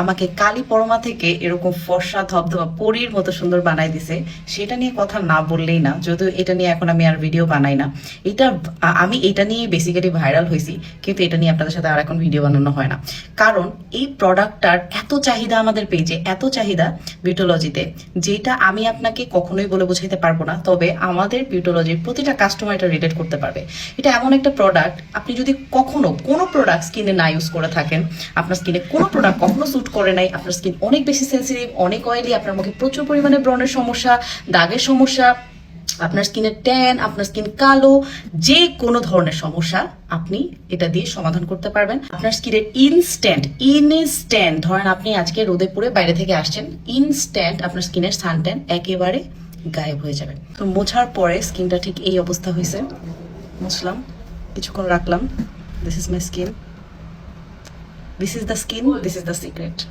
আমাকে কালী পরমা থেকে এরকম ফর্সা ধবধবা পরীর মতো সুন্দর বানাই দিছে, সেটা নিয়ে কথা না বললেই না, যদিও এটা নিয়ে এখন আমি আর ভিডিও বানাই না। এটা আমি এটা নিয়ে বেসিক্যালি ভাইরাল হয়েছি কিন্তু এটা নিয়ে আপনাদের সাথে আর এখন ভিডিও বানানো হয় না। কারণ এই প্রোডাক্টটার এত চাহিদা আমাদের পেজে এত চাহিদা বিউটোলজিতে যেটা আমি আপনাকে কখনোই বলে বোঝাইতে পারব না, তবে আমাদের বিউটোলজির প্রতিটা কাস্টমার এটা রিলেট করতে পারবে। এটা এমন একটা প্রোডাক্ট আপনি যদি কখনো কোনো প্রোডাক্ট স্কিনে না ইউজ করে থাকেন, আপনার স্কিনে কোনো প্রোডাক্ট কখনো স্যুট করে নাই, আপনার স্কিন অনেক বেশি সেন্সিটিভ অনেক অয়েলি আপনার মুখে প্রচুর পরিমাণে ব্রণের সমস্যা, দাগের সমস্যা, আপনার স্কিনের ট্যান আপনার স্কিন কালো, যে কোনো ধরনের সমস্যা আপনি এটা দিয়ে সমাধান করতে পারবেন। আপনার স্কিনের ইনস্ট্যান্ট ইনস্ট্যান্ট ধরেন আপনি আজকে রোদে পুড়ে বাইরে থেকে আসছেন ইনস্ট্যান্ট আপনার স্কিনের সানট্যান একেবারে গায়েব হয়ে যাবে। তো মোছার পরে স্কিনটা ঠিক এই অবস্থা হয়েছে। মুছলাম, কিছুক্ষণ রাখলাম। This is my skin This is the skin, this is the secret.